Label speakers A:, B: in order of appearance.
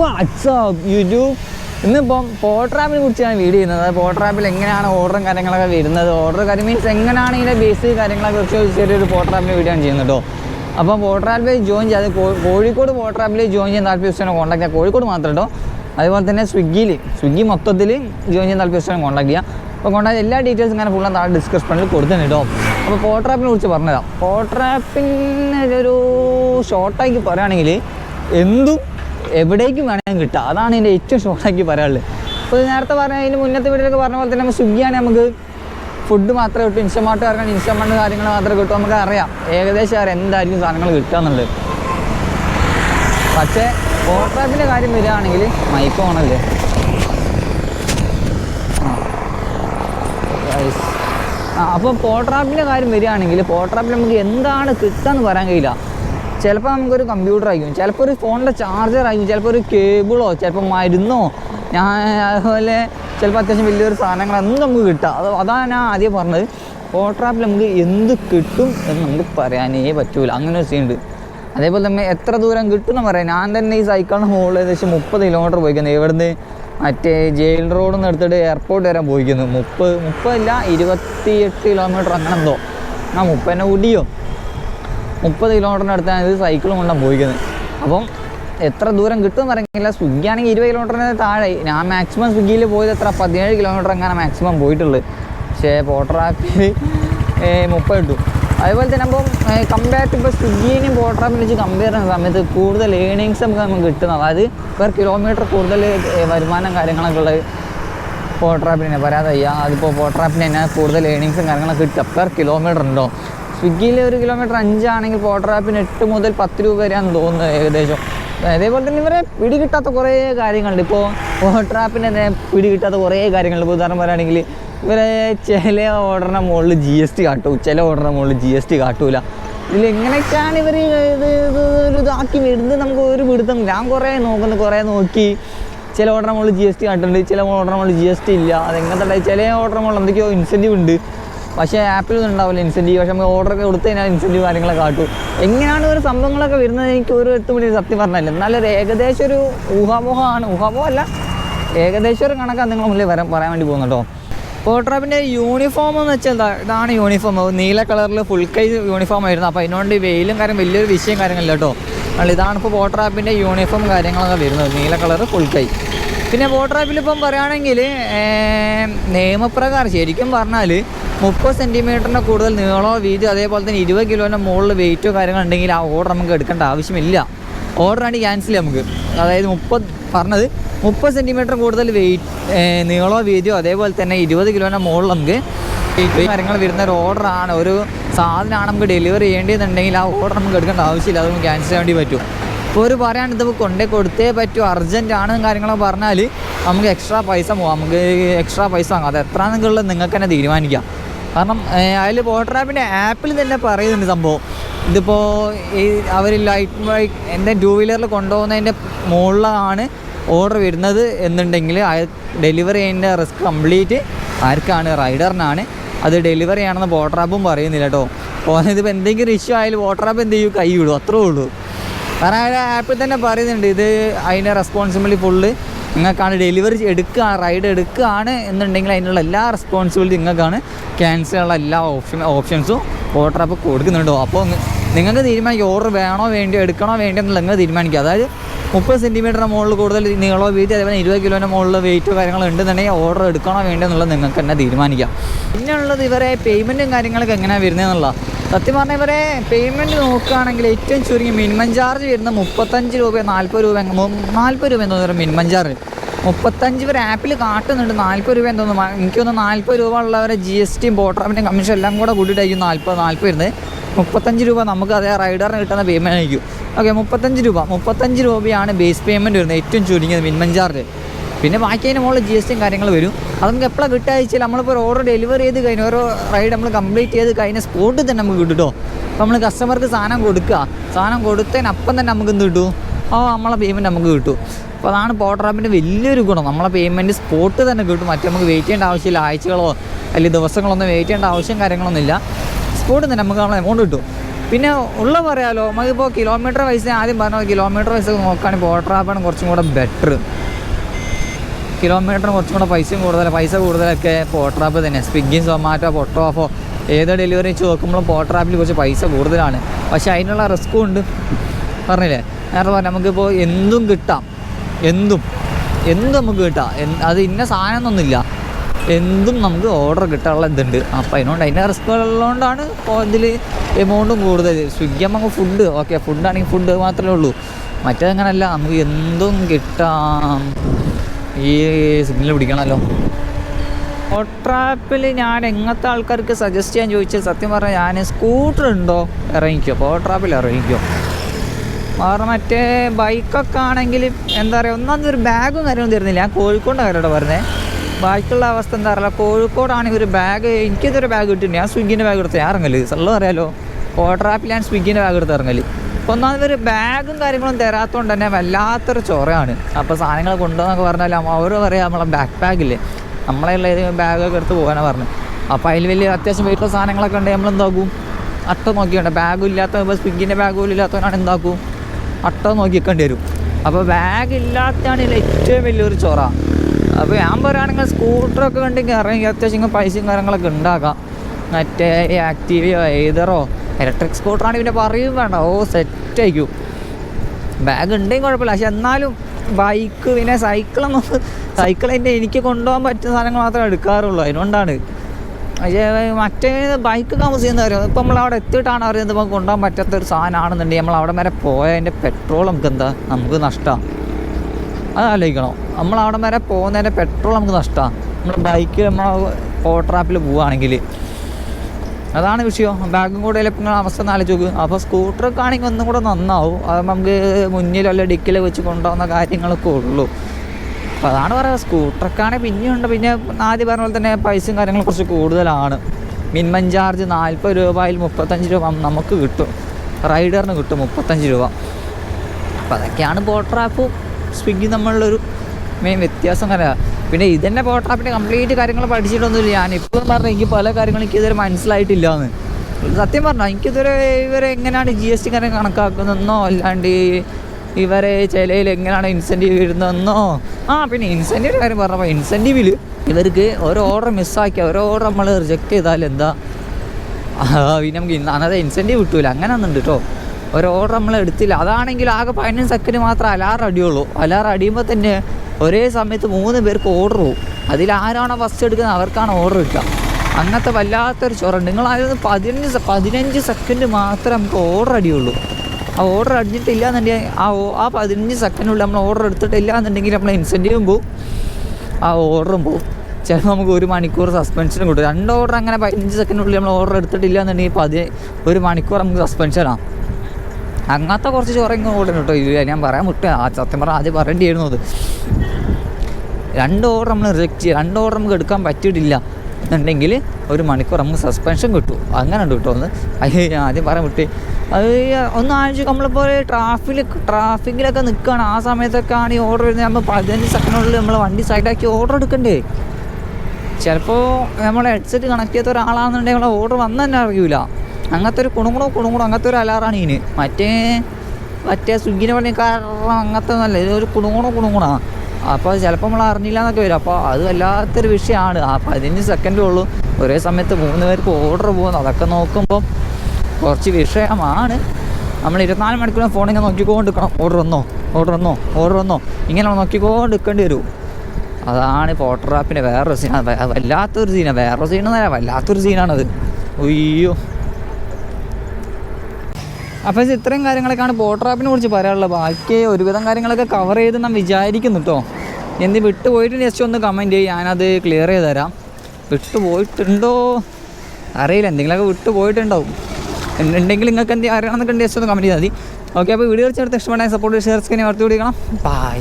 A: WhatsApp YouTube ഇന്നിപ്പം പോട്രാപ്പിനെ കുറിച്ചാണ് video ചെയ്യുന്നത്. അതായത് പോട്രാപ്പിൽ എങ്ങനെയാണ് ഓർഡറും കാര്യങ്ങളൊക്കെ വരുന്നത്. ഓർഡർ കാര്യം മീൻസ് എങ്ങനെയാണ് ഇതിന്റെ ബേസിക് കാര്യങ്ങളൊക്കെ കുറിച്ച് ചെറിയൊരു പോട്രാപ്പിന്റെ വീഡിയോ ആണ് ചെയ്യുന്നത് കേട്ടോ അപ്പം പോട്രാപ്പിൽ ജോയിൻ ചെയ്ത് കോഴിക്കോട് പോട്രാപ്പിൽ ജോയിൻ ചെയ്യാൻ താല്പര്യം കോൺടാക്ട് ചെയ്യാം. കോഴിക്കോട് മാത്രം കേട്ടോ അതുപോലെ തന്നെ സ്വിഗ്ഗിയിൽ സ്വിഗ്ഗി മൊത്തത്തിൽ ജോയിൻ ചെയ്യാൻ താല്പര്യം കോൺടാക്ട് ചെയ്യാം. അപ്പോൾ കോൺടാക്ട് എല്ലാ ഡീറ്റെയിൽസും ഇങ്ങനെ ഫുള്ളും താഴെ ഡിസ്ക്രിപ്ഷനിൽ കൊടുത്തിട്ടുണ്ട് കേട്ടോ അപ്പോൾ പോട്രാപ്പിനെ കുറിച്ച് പറഞ്ഞുതരാം. പോട്രാപ്പിന് ഒരു ഷോർട്ടാക്കി പറയുകയാണെങ്കിൽ എന്തും എവിടേക്കും വേണമെങ്കിൽ കിട്ടുക അതാണ് എന്റെ ഏറ്റവും ഷോർട്ടാക്കി പറയാനുള്ളത് അപ്പോൾ നേരത്തെ പറഞ്ഞ അതിന് മുന്നത്തെ വീട്ടിലൊക്കെ പറഞ്ഞ പോലെ തന്നെ സ്വിഗ്ഗിയാണ് നമുക്ക് ഫുഡ് മാത്രമേ കിട്ടൂ. ഇൻസ്റ്റമാർട്ട് ഇറങ്ങാൻ ഇൻസ്റ്റമാർട്ട് കാര്യങ്ങൾ മാത്രമേ കിട്ടൂ. നമുക്ക് അറിയാം. ഏകദേശം അറിയാം എന്തായിരിക്കും സാധനങ്ങൾ കിട്ടുക എന്നുള്ളത്. പക്ഷേ ഫോട്ടോഗ്രാഫിന്റെ കാര്യം വരികയാണെങ്കിൽ മൈക്ക് ഓണല്ലേ ആ. അപ്പോൾ ഫോട്ടോഗ്രാഫിന്റെ കാര്യം വരികയാണെങ്കിൽ ഫോട്ടോഗ്രാഫിൽ നമുക്ക് എന്താണ് കിട്ടുക എന്ന് പറയാൻ കഴിയില്ല. ചിലപ്പോൾ നമുക്കൊരു കമ്പ്യൂട്ടർ ആയിരിക്കും. ചിലപ്പോൾ ഒരു ഫോണിന്റെ ചാർജർ ആയിരിക്കും. ചിലപ്പോൾ ഒരു കേബിളോ ചിലപ്പോൾ മരുന്നോ ഞാൻ അതുപോലെ ചിലപ്പോൾ അത്യാവശ്യം വലിയൊരു സാധനങ്ങൾ എന്തും നമുക്ക് കിട്ടുക അത് അതാണ് ഞാൻ ആദ്യം പറഞ്ഞത്. ഫോട്ടോഗ്രാഫിൽ നമുക്ക് എന്ത് കിട്ടും എന്ന് നമുക്ക് പറയാനേ പറ്റൂല. അങ്ങനെ ഒരു സീനുണ്ട് അതേപോലെ തന്നെ എത്ര ദൂരം കിട്ടും എന്ന് പറയാം. ഞാൻ തന്നെ ഈ സൈക്കിളിന് മുകളിൽ ഏകദേശം മുപ്പത് കിലോമീറ്റർ പോയിക്കുന്നത് ഇവിടുന്ന് മറ്റേ ജയിൽ റോഡിൽ നിന്ന് എടുത്തിട്ട് എയർപോർട്ട് വരെ പോയിക്കുന്നു. മുപ്പത് മുപ്പതല്ല ഇരുപത്തിയെട്ട് കിലോമീറ്റർ അങ്ങനെ എന്തോ ആ മുപ്പതിനെ കൂടിയോ മുപ്പത് കിലോമീറ്ററിന് അടുത്താണ് ഇത് സൈക്കിളും കൊണ്ടാണ് പോയിക്കുന്നത്. അപ്പം എത്ര ദൂരം കിട്ടും പറയുന്നില്ല സ്വിഗ്ഗി ആണെങ്കിൽ ഇരുപത് കിലോമീറ്ററിന് താഴെ. ഞാൻ മാക്സിമം സ്വിഗ്ഗിയിൽ പോയത് എത്ര? പതിനേഴ് കിലോമീറ്റർ അങ്ങനെ മാക്സിമം പോയിട്ടുള്ളത്. പക്ഷേ പോട്ടറാപ്പിൽ മുപ്പത് കിട്ടും. അതുപോലെ തന്നെ അപ്പം കമ്പയർ ടു ഇപ്പോൾ സ്വിഗ്ഗിനെയും പോട്ടറാപ്പിൽ വെച്ച് കമ്പയർ ചെയ്യുന്ന സമയത്ത് കൂടുതൽ ഏണിങ്സ് നമുക്ക് നമുക്ക് കിട്ടുന്നത് അതായത് പെർ കിലോമീറ്റർ കൂടുതൽ വരുമാനം കാര്യങ്ങളൊക്കെ ഉള്ളത് പറയാതെ വയ്യ. അതിപ്പോൾ പോട്രാപ്പിന് തന്നെ കൂടുതൽ ഏണിങ്സും കാര്യങ്ങളൊക്കെ കിട്ടുക. പെർ കിലോമീറ്റർ ഉണ്ടോ? സ്വിഗ്ഗിയിൽ ഒരു കിലോമീറ്റർ അഞ്ചാണെങ്കിൽ പോട്രാപ്പിന് എട്ട് മുതൽ പത്ത് രൂപ വരെയാണെന്ന് തോന്നുന്നത് ഏകദേശം. അതേപോലെ തന്നെ ഇവരെ പിടി കിട്ടാത്ത കുറേ കാര്യങ്ങളുണ്ട്. ഇപ്പോൾ പോട്രാപ്പിന് തന്നെ പിടി കിട്ടാത്ത കുറേ കാര്യങ്ങളുണ്ട്. ഉദാഹരണം പറയുകയാണെങ്കിൽ ഇവരെ ചില ഓർഡറിന് മുകളിൽ ജി എസ് ടി കാട്ടും. ചില ഓർഡറിന് മുകളിൽ ജി എസ് ടി കാട്ടൂല. ഇതിൽ എങ്ങനെയൊക്കെയാണ് ഇവർ ഇത് ഇതാക്കി വിടുന്നത്? നമുക്ക് ഒരു പിടുത്തം ഞാൻ കുറേ നോക്കുന്നു കുറേ നോക്കി. ചില ഓർഡർ മുകളിൽ ജി എസ് ടി കാട്ടുന്നുണ്ട് ചില ഓർഡർ മുകളിൽ ജി എസ് ടി ഇല്ല. അതെങ്ങനത്തെ ചില ഓർഡർ മുകളിൽ എന്തൊക്കെയോ ഇൻസെന്റീവ് ഉണ്ട്. പക്ഷേ ആപ്പിൽ ഒന്നും ഉണ്ടാവില്ല ഇൻസെന്റീവ് പക്ഷേ നമ്മൾ ഓർഡർ ഒക്കെ കൊടുത്തു കഴിഞ്ഞാൽ ഇൻസെന്റീവ് കാര്യങ്ങളൊക്കെ കാട്ടും. എങ്ങനെയാണ് ഒരു സംഭവങ്ങളൊക്കെ വരുന്നത്? എനിക്ക് ഒരു എട്ട് മണി സത്യം പറഞ്ഞില്ല എന്നാലും ഒരു ഏകദേശം ഒരു ഊഹാമോഹമാണ്. ഊഹാമോഹം അല്ല ഏകദേശം ഒരു കണക്കാണ് നിങ്ങൾ മുന്നിൽ വരാൻ പറയാൻ വേണ്ടി പോകുന്നത് കേട്ടോ. പോട്രാപ്പിന്റെ യൂണിഫോം എന്ന് വെച്ചാൽ എന്താ ഇതാണ് യൂണിഫോം നീല കളറിൽ ഫുൾ കൈ യൂണിഫോം ആയിരുന്നു. അപ്പോൾ അതിനോണ്ട് വെയിലും കാര്യം വലിയൊരു വിഷയം കാര്യങ്ങളില്ല കേട്ടോ. ഇതാണ് ഇപ്പോൾ ഫോട്ടോഗ്രാഫിന്റെ യൂണിഫോം കാര്യങ്ങളൊക്കെ വരുന്നത്. നീല കളർ ഫുൾ കൈ പിന്നെ വോട്ടർ ആപ്പിൽ ഇപ്പം പറയുകയാണെങ്കിൽ നിയമപ്രകാരം ശരിക്കും പറഞ്ഞാൽ മുപ്പത് സെന്റിമീറ്ററിന് കൂടുതൽ നീളമോ വീതി അതേപോലെ തന്നെ ഇരുപത് കിലോന്റെ മുകളിൽ വെയിറ്റോ കാര്യങ്ങളുണ്ടെങ്കിൽ ആ ഓർഡർ നമുക്ക് എടുക്കേണ്ട ആവശ്യമില്ല. ഓർഡർ ആണ് ക്യാൻസൽ നമുക്ക്. അതായത് മുപ്പത് പറഞ്ഞത് മുപ്പത് സെന്റിമീറ്റർ കൂടുതൽ വെയിറ്റ് നീളമോ വീതിയോ അതേപോലെ തന്നെ ഇരുപത് കിലോന്റെ മുകളിൽ നമുക്ക് കാര്യങ്ങൾ വരുന്ന ഒരു ഓർഡറാണ് ഒരു സാധനമാണ് നമുക്ക് ഡെലിവറി ചെയ്യേണ്ടതെന്നുണ്ടെങ്കിൽ ആ ഓർഡർ നമുക്ക് എടുക്കേണ്ട ആവശ്യമില്ല. അത് നമുക്ക് ക്യാൻസൽ വേണ്ടി പറ്റും. ഇപ്പോൾ ഒരു പറയാണ് ഇത് കൊണ്ടേ കൊടുത്തേ പറ്റൂ. അർജന്റ് ആണ് കാര്യങ്ങളൊക്കെ പറഞ്ഞാൽ നമുക്ക് എക്സ്ട്രാ പൈസ പോകാം നമുക്ക് എക്സ്ട്രാ പൈസ വാങ്ങാം. അത് എത്രയാണെന്നുള്ളത് നിങ്ങൾക്ക് തന്നെ തീരുമാനിക്കാം. കാരണം അതിൽ വോട്ടർ ആപ്പിന്റെ ആപ്പിൽ തന്നെ പറയുന്നുണ്ട് സംഭവം. ഇതിപ്പോൾ ഈ അവർ ലൈറ്റ് ബൈക്ക് എന്റെ ടൂ വീലറിൽ കൊണ്ടുപോകുന്നതിന്റെ മുകളിലാണ് ഓർഡർ വരുന്നത് എന്നുണ്ടെങ്കിൽ ഡെലിവറി ചെയ്യുന്ന റിസ്ക് കംപ്ലീറ്റ് ആർക്കാണ്? റൈഡറിനാണ് അത് ഡെലിവറി ചെയ്യണമെന്ന് വോട്ടർ ആപ്പും പറയുന്നില്ല കേട്ടോ. ഇതിപ്പോൾ എന്തെങ്കിലും ഇഷ്യൂ ആയാലും വോട്ടർ ആപ്പ് എന്ത് ചെയ്യും? കൈ വിടും. അത്രേ ഉള്ളൂ. കാരണം ആ ആപ്പിൽ തന്നെ പറയുന്നുണ്ട് ഇത് അതിന്റെ റെസ്പോൺസിബിലിറ്റി ഫുള്ള് നിങ്ങൾക്കാണ് ഡെലിവറി എടുക്കുക റൈഡ് എടുക്കുകയാണ് എന്നുണ്ടെങ്കിൽ അതിനുള്ള എല്ലാ റെസ്പോൺസിബിലിറ്റി നിങ്ങൾക്കാണ്. ക്യാൻസൽ ഉള്ള എല്ലാ ഓപ്ഷൻ ഓപ്ഷൻസും ഓർഡർ ആപ്പ് കൊടുക്കുന്നുണ്ടോ. അപ്പോൾ നിങ്ങൾക്ക് തീരുമാനിക്കുക ഓർഡർ വേണോ വേണ്ടിയോ എടുക്കണോ വേണ്ടിയോ എന്നുള്ള നിങ്ങൾ തീരുമാനിക്കുക അതായത് മുപ്പത് സെന്റിമീറ്ററിന് മുകളിൽ കൂടുതൽ നീളോ വെയിറ്റ് അതേപോലെ ഇരുപത് കിലോന്റെ മുകളിൽ വെയിറ്റോ കാര്യങ്ങളോ ഉണ്ടെന്നുണ്ടെങ്കിൽ ഓർഡർ എടുക്കണോ വേണ്ടോ എന്നുള്ളത് നിങ്ങൾക്ക് തന്നെ തീരുമാനിക്കാം. പിന്നെയുള്ളത് ഇവരെ പേയ്മെന്റും കാര്യങ്ങളൊക്കെ എങ്ങനെയാണ് വരുന്നതെന്നുള്ള സത്യം പറഞ്ഞ ഇവരെ പേയ്മെന്റ് നോക്കുകയാണെങ്കിൽ ഏറ്റവും ചുരുങ്ങി മിനിമം ചാർജ് വരുന്ന മുപ്പത്തഞ്ച് രൂപ നാൽപ്പത് രൂപ നാൽപ്പത് രൂപ എന്ന് പറയുക മിനിമം ചാർജ് മുപ്പത്തഞ്ച് വരെ ആപ്പിൽ കാട്ടുന്നുണ്ട്. നാൽപ്പത് രൂപ എന്ന് തോന്നുന്നു എനിക്ക് തോന്നുന്നു നാൽപ്പത് രൂപ ഉള്ളവരെ ജി എസ് ടിയും ബോട്ടറാമിന്റെ കമ്മീഷൻ എല്ലാം കൂടെ കൂട്ടിയിട്ടായിരിക്കും നാൽപ്പത് നാൽപ്പത് വരുന്നത് മുപ്പത്തഞ്ച് രൂപ നമുക്ക് അതേ റൈഡറിന് കിട്ടുന്ന പേയ്മെന്റ് ആയിരിക്കും. ഓക്കെ മുപ്പത്തഞ്ച് രൂപ. മുപ്പത്തഞ്ച് രൂപയാണ് ബേസ് പേയ്മെന്റ് വരുന്നത്. ഏറ്റവും ചുരുങ്ങിയത് മിനിമം ചാർജ് പിന്നെ ബാക്കി അതിന് മുകളിൽ ജി എസ് ടിയും കാര്യങ്ങൾ വരും. അത് നമുക്ക് എപ്പോഴാണ് കിട്ടുക വെച്ചാൽ നമ്മളിപ്പോൾ ഒരു ഓർഡർ ഡെലിവറി ചെയ്ത് കഴിഞ്ഞ് ഓരോ റൈഡ് നമ്മൾ കംപ്ലീറ്റ് ചെയ്ത് കഴിഞ്ഞ സ്പോട്ടിൽ തന്നെ നമുക്ക് കിട്ടും കേട്ടോ നമ്മൾ കസ്റ്റമർക്ക് സാധനം കൊടുക്കുക. സാധനം കൊടുത്തതിന് അപ്പം തന്നെ നമുക്ക് എന്ത് കിട്ടും? ആ നമ്മളെ പേയ്മെന്റ് നമുക്ക് കിട്ടും. അപ്പോൾ അതാണ് പോട്ടർ വലിയൊരു ഗുണം. നമ്മളെ പേയ്മെന്റ് സ്പോട്ട് തന്നെ കിട്ടും. മറ്റേ നമുക്ക് വെയിറ്റ് ചെയ്യേണ്ട ആവശ്യമില്ല. ആഴ്ചകളോ അല്ലെങ്കിൽ ദിവസങ്ങളൊന്നും വെയിറ്റ് ചെയ്യേണ്ട ആവശ്യം കാര്യങ്ങളൊന്നുമില്ല സ്പോട്ട് സ്പോട്ടിൽ തന്നെ നമുക്ക് നമ്മളെ എമൗണ്ട് കിട്ടും. പിന്നെ ഉള്ള പറയാലോ നമുക്കിപ്പോൾ കിലോമീറ്റർ വൈസ് ആദ്യം പറഞ്ഞ കിലോമീറ്റർ വൈസ് നോക്കുകയാണെങ്കിൽ പോട്രാപ്പാണ് കുറച്ചും കൂടെ ബെറ്റർ കിലോമീറ്ററിന് കുറച്ചും കൂടെ പൈസയും കൂടുതൽ പൈസ കൂടുതലൊക്കെ പോട്രാപ്പ് തന്നെ. സ്വിഗ്ഗി സൊമാറ്റോ പൊട്ടോഫോ ഏത് ഡെലിവറി വെച്ച് നോക്കുമ്പോഴും പോട്രാപ്പിൽ കുറച്ച് പൈസ കൂടുതലാണ്. പക്ഷേ അതിനുള്ള റിസ്ക്കും ഉണ്ട്. പറഞ്ഞില്ലേ? നേരത്തെ പറഞ്ഞാൽ നമുക്കിപ്പോൾ എന്തും കിട്ടാം. എന്തും. എന്തും നമുക്ക് കിട്ടാം. അത് ഇന്ന സാധനം എന്നൊന്നുമില്ല എന്തും നമുക്ക് ഓർഡർ കിട്ടാനുള്ള ഇതുണ്ട്. അപ്പോൾ അതിനോണ്ട് അതിന്റെ റിസ്ക് ഉള്ളതുകൊണ്ടാണ് ഇതിൽ എമൗണ്ടും കൂടുതൽ സ്വിഗ്ഗി നമുക്ക് ഫുഡ് ഓക്കെ ഫുഡാണെങ്കിൽ ഫുഡ് മാത്രമേ ഉള്ളൂ. മറ്റേതങ്ങനല്ല. നമുക്ക് എന്തും കിട്ടാം. ഈ സിഗ്നൽ പിടിക്കണമല്ലോ. ഓട്രാപ്പിൽ ഞാൻ എങ്ങനത്തെ ആൾക്കാർക്ക് സജസ്റ്റ് ചെയ്യാൻ ചോദിച്ചാൽ സത്യം പറഞ്ഞാൽ ഞാൻ സ്കൂട്ടർ ഉണ്ടോ? ഇറങ്ങിക്കോ. ഓട്രാപ്പിൽ ഇറങ്ങിക്കോ. വേറെ മറ്റേ ബൈക്കൊക്കെ ആണെങ്കിൽ എന്താ പറയുക ഒന്നാമത് ഒരു ബാഗും കാര്യമൊന്നും തരുന്നില്ല. ഞാൻ കോഴിക്കോടിന്റെ കാര്യമാണ് പറഞ്ഞത് ബാക്കിയുള്ള അവസ്ഥ എന്താ പറയുക കോഴിക്കോടാണെങ്കിൽ ഒരു ബാഗ് എനിക്കിതൊരു ബാഗ് കിട്ടിയിട്ടുണ്ട് ഞാൻ സ്വിഗ്ഗിന്റെ ബാഗ് എടുത്ത് ഞാൻ ഇറങ്ങൽ. സള്ളം അറിയാലോ ഓട്രാപ്പിൽ ഞാൻ സ്വിഗ്ഗിന്റെ ബാഗ് എടുത്ത് ഇറങ്ങൽ. അപ്പോൾ ഒന്നാമത് ഒരു ബാഗും കാര്യങ്ങളും തരാത്തതുകൊണ്ട് തന്നെ വല്ലാത്തൊരു ചൊറയാണ്. അപ്പോൾ സാധനങ്ങൾ കൊണ്ടുവന്നൊക്കെ പറഞ്ഞാൽ അവർ പറയാം നമ്മളെ ബാക്ക് ബാഗില്ലേ നമ്മളെയുള്ള ഏതെങ്കിലും ബാഗൊക്കെ എടുത്ത് പോകാനാണ് പറഞ്ഞത് അപ്പോൾ അതിൽ വലിയ അത്യാവശ്യം വീട്ടിലെ സാധനങ്ങളൊക്കെ ഉണ്ടെങ്കിൽ നമ്മൾ എന്താക്കും? അട്ട നോക്കിയുണ്ട് ബാഗും ഇല്ലാത്ത ഇപ്പോൾ സ്വിഗ്ഗിന്റെ ബാഗ് പോലും ഇല്ലാത്തവനാണ് എന്താക്കും? അട്ട നോക്കി വെക്കേണ്ടി വരും. അപ്പോൾ ബാഗ് ഇല്ലാത്തതാണ് ഇതിൽ ഏറ്റവും വലിയൊരു ചൊറ. അപ്പോൾ ഞാൻ പറയുകയാണെങ്കിൽ സ്കൂട്ടറൊക്കെ ഉണ്ടെങ്കിൽ ഇറങ്ങി അത്യാവശ്യം പൈസയും കാര്യങ്ങളൊക്കെ ഉണ്ടാക്കാം. മറ്റേ ആക്റ്റീവയോ ഏതറോ ഇലക്ട്രിക് സ്കൂട്ടറാണ് പിന്നെ പറയും വേണ്ട. ഓ സെറ്റ് ആയിരിക്കും ബാഗ് ഉണ്ടെങ്കിൽ കുഴപ്പമില്ല പക്ഷെ എന്നാലും ബൈക്ക് പിന്നെ സൈക്കിളൊന്നും സൈക്കിൾ എന്റെ എനിക്ക് കൊണ്ടുപോകാൻ പറ്റുന്ന സാധനങ്ങൾ മാത്രമേ എടുക്കാറുള്ളൂ. അതിനുകൊണ്ടാണ് പക്ഷേ മറ്റേ ബൈക്ക് കാര്യം ഇപ്പം നമ്മൾ അവിടെ എത്തിയിട്ടാണ് അറിയുന്നത്. നമുക്ക് കൊണ്ടുപോകാൻ പറ്റാത്ത ഒരു സാധനമാണെന്നുണ്ടെങ്കിൽ നമ്മൾ അവിടെ വരെ പോയതിന്റെ പെട്രോൾ നമുക്ക് എന്താ? നമുക്ക് നഷ്ടമാണ് അത് ആലോചിക്കണോ. നമ്മൾ അവിടെ വരെ പോകുന്നതിന്റെ പെട്രോൾ നമുക്ക് നഷ്ടമാണ് നമ്മൾ ബൈക്ക് നമ്മൾ ഓട്ടറാപ്പിൽ പോവുകയാണെങ്കിൽ അതാണ് വിഷയം. ബാഗും കൂടെ നിങ്ങൾ അവസ്ഥ ഒന്ന് ആലോചിച്ച് അപ്പോൾ സ്കൂട്ടറൊക്കെ ആണെങ്കിൽ ഒന്നും കൂടെ നന്നാവും. അത് നമുക്ക് മുന്നിലല്ല ഡിക്കിലോ വെച്ച് കൊണ്ടുപോകുന്ന കാര്യങ്ങളൊക്കെ ഉള്ളൂ. അപ്പോൾ അതാണ് പറയുക. സ്കൂട്ടറൊക്കെ ആണെങ്കിൽ പിന്നെയുണ്ട് പിന്നെ ആദ്യം പറഞ്ഞ പോലെ തന്നെ പൈസയും കാര്യങ്ങളും കുറച്ച് കൂടുതലാണ്. മിനിമം ചാർജ് നാൽപ്പത് രൂപയിൽ മുപ്പത്തഞ്ച് രൂപ നമുക്ക് കിട്ടും. റൈഡറിന് കിട്ടും മുപ്പത്തഞ്ച് രൂപ. അപ്പോൾ അതൊക്കെയാണ് ബോട്ടർ ആപ്പും സ്വിഗ്ഗി ഒരു മെയിൻ വ്യത്യാസം പറയാം പിന്നെ ഇതന്നെ ബോട്ടർ കംപ്ലീറ്റ് കാര്യങ്ങൾ പഠിച്ചിട്ടൊന്നുമില്ല. ഞാൻ ഇപ്പോൾ പറഞ്ഞാൽ എനിക്ക് പല കാര്യങ്ങളും എനിക്ക് ഇതുവരെ മനസ്സിലായിട്ടില്ല എന്ന് സത്യം പറഞ്ഞാൽ എനിക്കിതുവരെ ഇവരെ എങ്ങനെയാണ് ജി എസ് ടി കാര്യം കണക്കാക്കുന്നതെന്നോ അല്ലാണ്ട് ഇവരെ ചിലയിൽ എങ്ങനെയാണ് ഇൻസെന്റീവ് ഇടുന്നതെന്നോ. ആ പിന്നെ ഇൻസെന്റീവ് കാര്യം പറഞ്ഞപ്പോൾ ഇൻസെന്റീവിൽ ഇവർക്ക് ഓരോ ഓർഡർ മിസ്സാക്കി ഓരോ ഓർഡർ നമ്മൾ റിജക്റ്റ് ചെയ്താൽ എന്താ? പിന്നെ നമുക്ക് അന്നത്തെ ഇൻസെന്റീവ് കിട്ടൂല. അങ്ങനെ ഒന്നുണ്ട് കേട്ടോ ഒരു ഓർഡർ നമ്മൾ എടുത്തില്ല. അതാണെങ്കിൽ ആകെ പതിനഞ്ച് സെക്കൻഡ് മാത്രം അലാറം അടിയുള്ളൂ. അലാറം അടിയുമ്പോൾ തന്നെ ഒരേ സമയത്ത് മൂന്ന് പേർക്ക് ഓർഡർ പോകും അതിലാരാണോ ഫസ്റ്റ് എടുക്കുന്നത് അവർക്കാണ് ഓർഡർ കിട്ടുക അങ്ങനത്തെ വല്ലാത്തൊരു ചൊറുണ്ട്. നിങ്ങൾ ആദ്യം പതിനഞ്ച് പതിനഞ്ച് സെക്കൻഡ് മാത്രമേ നമുക്ക് ഓർഡർ അടിയുള്ളൂ. ആ ഓർഡർ അടിഞ്ഞിട്ടില്ല എന്നുണ്ടെങ്കിൽ ആ ആ പതിനഞ്ച് സെക്കൻഡിനുള്ളിൽ നമ്മൾ ഓർഡർ എടുത്തിട്ടില്ല എന്നുണ്ടെങ്കിൽ നമ്മൾ ഇൻസെന്റീവും പോവും. ആ ഓർഡറും പോവും. ചിലപ്പോൾ നമുക്ക് ഒരു മണിക്കൂർ സസ്പെൻഷനും കിട്ടും. രണ്ട് ഓർഡർ അങ്ങനെ പതിനഞ്ച് സെക്കൻഡിനുള്ളിൽ നമ്മൾ ഓർഡർ എടുത്തിട്ടില്ല എന്നുണ്ടെങ്കിൽ പതി ഒരു മണിക്കൂർ നമുക്ക് സസ്പെൻഷനാണ് അങ്ങനത്തെ കുറച്ച് ചോറെങ്കിലും ഓടുന്നു കേട്ടോ. ഇല്ല ഞാൻ പറയാൻ വിട്ടു ആ സത്യം പറഞ്ഞാൽ ആദ്യം പറയേണ്ടിയിരുന്നു അത്. രണ്ട് ഓവർ നമ്മൾ റിജക്റ്റ് ചെയ്യുക രണ്ട് ഓവർ നമുക്ക് എടുക്കാൻ പറ്റിയിട്ടില്ല എന്നുണ്ടെങ്കിൽ ഒരു മണിക്കൂർ നമുക്ക് സസ്പെൻഷൻ കിട്ടും. അങ്ങനെ ഉണ്ട് കിട്ടും ഒന്ന്. അത് ഞാൻ ആദ്യം പറയാൻ വിട്ടേ അത് ഒന്ന് ആലോചിച്ച് നമ്മളിപ്പോൾ ട്രാഫിക്കിൽ ട്രാഫിക്കിലൊക്കെ നിൽക്കുകയാണ് ആ സമയത്തൊക്കെ ആണ് ഈ ഓർഡർ വരുന്നത്. നമ്മൾ പതിനഞ്ച് സെക്കൻഡിനുള്ളിൽ നമ്മൾ വണ്ടി സൈഡാക്കി ഓർഡർ എടുക്കണ്ടേ? ചിലപ്പോൾ നമ്മൾ ഹെഡ്സെറ്റ് കണക്ട് ചെയ്ത ഒരാളാണെന്നുണ്ടെങ്കിൽ നമ്മളെ ഓർഡർ വന്നു തന്നെ അറിയില്ല അങ്ങനത്തെ ഒരു കുണുങ്ങളോ കുണുങ്ങളോ അങ്ങനത്തെ ഒരു അലാറാണ് ഇനി. മറ്റേ മറ്റേ സ്വിഗ്ഗിനെ പണി കാരണം അങ്ങനത്തെ ഒന്നല്ല. ഇതൊരു കുണുങ്ങണോ കുണുങ്ങുണാ അപ്പോൾ ചിലപ്പോൾ നമ്മൾ അറിഞ്ഞില്ല എന്നൊക്കെ വരും. അപ്പോൾ അത് വല്ലാത്തൊരു വിഷയമാണ് ആ പതിനഞ്ച് സെക്കൻഡേ ഉള്ളൂ. ഒരേ സമയത്ത് മൂന്ന് പേർക്ക് ഓർഡർ പോകുന്നു. അതൊക്കെ നോക്കുമ്പോൾ കുറച്ച് വിഷയമാണ്. നമ്മൾ ഇരുപത്തിനാല് മണിക്കൂർ ഫോണിങ്ങനെ നോക്കിക്കൊണ്ടിരിക്കണം. ഓർഡർ വന്നോ? ഓർഡർ വന്നോ? ഓർഡർ വന്നോ? ഇങ്ങനെ നോക്കിക്കൊണ്ടിരിക്കേണ്ടി വരും. അതാണ് പോട്ടർ ആപ്പിന്റെ വേറൊരു സീനാണ് വല്ലാത്തൊരു സീനാണ് വേറൊരു സീൻ എന്നല്ല വല്ലാത്തൊരു സീനാണത് അയ്യോ. അപ്പോൾ ഇത് ഇത്രയും കാര്യങ്ങളൊക്കെയാണ് പോട്ടർ ആപ്പിനെ കുറിച്ച് പറയാനുള്ളത്. ബാക്കി ഒരുവിധം കാര്യങ്ങളൊക്കെ കവർ ചെയ്ത് നാം വിചാരിക്കുന്നു കേട്ടോ എന്ത് വിട്ടുപോയിട്ട് ജസ്റ്റ് ഒന്ന് കമന്റ് ചെയ്യും. ഞാനത് ക്ലിയർ ചെയ്ത് തരാം. വിട്ടുപോയിട്ടുണ്ടോ? അറിയില്ല. എന്തെങ്കിലുമൊക്കെ വിട്ടുപോയിട്ടുണ്ടാവും. ഉണ്ടെങ്കിൽ നിങ്ങൾക്ക് എന്തെങ്കിലും അറിയണമെന്നൊക്കെ ജസ്റ്റ് ഒന്ന് കമന്റ് ചെയ്താൽ മതി. ഓക്കെ അപ്പോൾ വീഡിയോ ചേർത്ത് ഇഷ്ടപ്പെട്ടാൽ സപ്പോർട്ട് ഷെയർ സ്കിനെ വർത്തി കൊടുക്കണം ബൈ